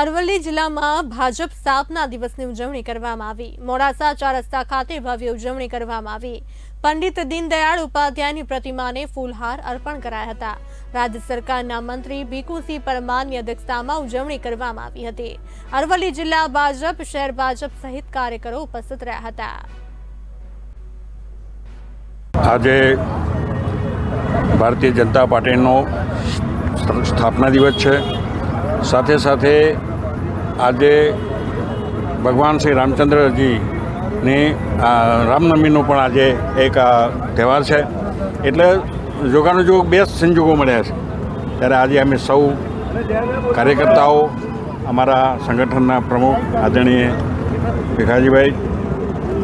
અરવલ્લી જિલ્લામાં ભાજપ સ્થાપના દિવસની ઉજવણી કરવામાં આવી. મોડાસા ચાર રસ્તા ખાતે ભવ્ય ઉજવણી કરવામાં આવી. પંડિત દીનદયાળ ઉપાધ્યાયની પ્રતિમાને ફૂલહાર અર્પણ કરાયા હતા. રાજ્ય સરકારના મંત્રી ભીખુસિંહ પરમારની અધ્યક્ષતામાં ઉજવણી કરવામાં આવી હતી. અરવલ્લી જિલ્લા ભાજપ, શહેર ભાજપ સહિત કાર્યકરો ઉપસ્થિત રહ્યા હતા. આજે ભારતીય જનતા પાર્ટીનો સ્થાપના દિવસ છે. સાથે સાથે આજે ભગવાન શ્રી રામચંદ્રજીની રામનવમીનો પણ આજે એક તહેવાર છે. એટલે જોગાનો જોગ બે સંજોગો મળ્યા છે. ત્યારે આજે અમે સૌ કાર્યકર્તાઓ, અમારા સંગઠનના પ્રમુખ આદરણીય ભીખાજીભાઈ,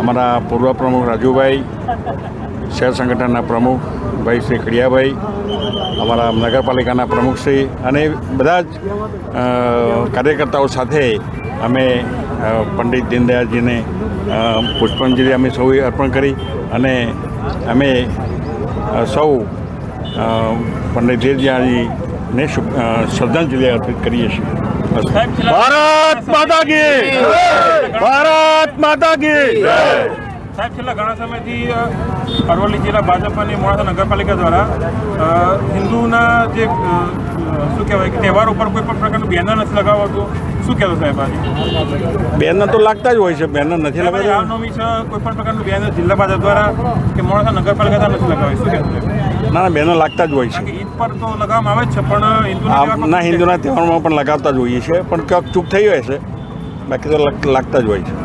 અમારા પૂર્વ પ્રમુખ રાજુભાઈ શહેર સંગઠનના પ્રમુખ ભાઈ શ્રી ખડિયાભાઈ અમારા નગરપાલિકાના પ્રમુખશ્રી અને બધા જ કાર્યકર્તાઓ સાથે અમે પંડિત દીનદયાળજીને પુષ્પાંજલિ અમે સૌએ અર્પણ કરી અને અમે સૌ પંડિત દીનદયાળજીને શ્રદ્ધાંજલિ અર્પિત કરીએ છીએ. ભારત માતા કી ભારત માતા કી સાહેબ છેલ્લા ઘણા સમયથી અરવલ્લી જિલ્લા ભાજપ અને મોડાસા નગરપાલિકા દ્વારા હિન્દુના જે શું કહેવાય કે તહેવાર ઉપર કોઈ પણ પ્રકારનું બેનર નથી લગાવતું. શું કહેતો સાહેબ આજે? બેનર તો લાગતા જ હોય છે બેનર નથી લગાવતા. રામનવમી છે કોઈ પણ પ્રકારનું બેનર જિલ્લા ભાજપ દ્વારા કે મોડાસા નગરપાલિકા દ્વારા નથી લગાવાય. શું કહેતો ના ના બેનર લાગતા જ હોય છે. ઈદ પર તો લગાવવામાં આવે જ છે પણ હિન્દુના આ ના હિન્દુના તહેવારમાં પણ લગાવતા જ હોઈએ છીએ પણ ક્યાંક ચૂક થઈ હોય છે. બાકી તો લગ- લાગતા જ હોય છે.